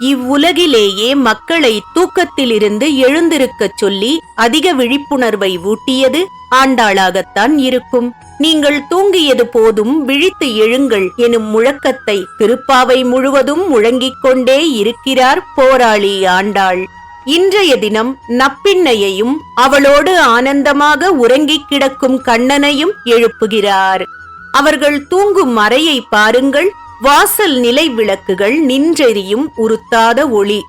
இவ்வுலகிலேயே மக்களை தூக்கத்திலிருந்து எழுந்திருக்கச் சொல்லி அதிக விழிப்புணர்வை ஊட்டியது ஆண்டாளாகத்தான் இருக்கும். நீங்கள் தூங்கியது போதும் விழித்து எழுங்கள் எனும் முழக்கத்தை திருப்பாவை முழுவதும் முழங்கிக் கொண்டே இருக்கிறார் போராளி ஆண்டாள். இன்றைய தினம் நப்பின்னையையும் அவளோடு ஆனந்தமாக உறங்கிக் கிடக்கும் கண்ணனையும் எழுப்புகிறார். அவர்கள் தூங்கும் அறையை பாருங்கள் வாசல் நிலை விளக்குகள் நின்றெறியும் உருத்தாத ஒளி.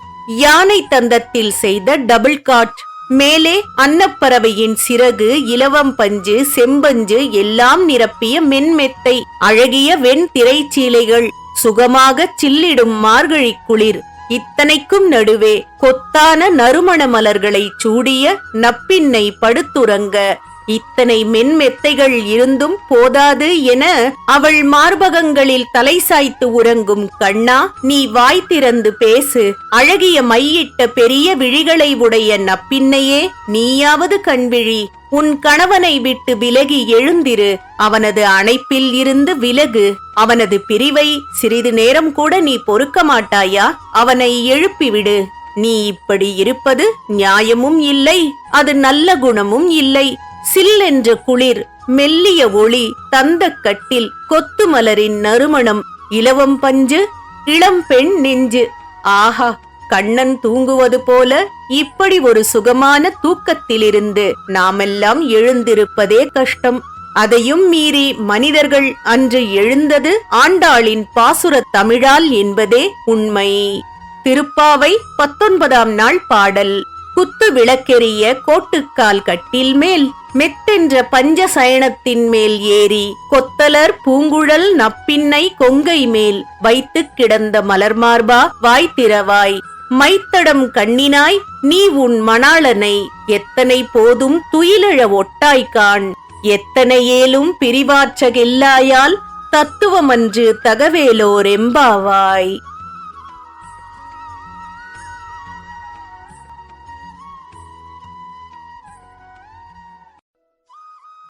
யானை தந்தத்தில் செய்த டபுள் காட். மேலே அன்னப்பறவையின் சிறகு இலவம் பஞ்சு செம்பஞ்சு எல்லாம் நிரப்பிய மென்மெத்தை அழகிய வெண் திரைச்சீலைகள். சுகமாக சில்லிடும் மார்கழி குளிர். இத்தனைக்கும் நடுவே கொத்தான நறுமண மலர்களை சூடிய நப்பின்னை படுத்துறங்க. இத்தனை மென்மெத்தைகள் இருந்தும் போதாது என அவள் மார்பகங்களில் தலை சாய்த்து உறங்கும் கண்ணா நீ வாய் திறந்து பேசு. அழகிய மையிட்ட பெரிய விழிகளை உடைய நப்பின்னையே நீயாவது கண்விழி. உன் கணவனை விட்டு விலகி எழுந்திரு. அவனது அணைப்பில் இருந்து விலகு. அவனது பிரிவை சிறிது நேரம் கூட நீ பொறுக்க மாட்டாயா? அவனை எழுப்பிவிடு. நீ இப்படி இருப்பது நியாயமும் இல்லை அது நல்ல குணமும் இல்லை. சில்லென்ற குளிர் மெல்லிய ஒளி தந்த கட்டில் கொத்து மலரின் நறுமணம் இலவம் பஞ்சு இளம் பெண் நெஞ்சு. ஆஹா கண்ணன் தூங்குவது போல இப்படி ஒரு சுகமான தூக்கத்திலிருந்து நாமெல்லாம் எழுந்திருப்பதே கஷ்டம். அதையும் மீறி மனிதர்கள் அன்று எழுந்தது ஆண்டாளின் பாசுரத் தமிழால் என்பதே உண்மை. திருப்பாவை பத்தொன்பதாம் நாள் பாடல். குத்து விளக்கெறிய கோட்டுக்கால் கட்டில் மேல் மெத்தென்ற பஞ்ச சயனத்தின் மேல் ஏறி கொத்தலர் பூங்குழல் நப்பின்னை கொங்கை மேல் வைத்து கிடந்த மலர்மார்பா வாய்த்திரவாய் மைத்தடம் கண்ணினாய் நீ உன் மணாளனை எத்தனை போதும் துயிலழ ஒட்டாய்கான் எத்தனை ஏலும் பிரிவாற்றகெல்லாயால் தத்துவமன்று தகவேலோர் எம்பாவாய்.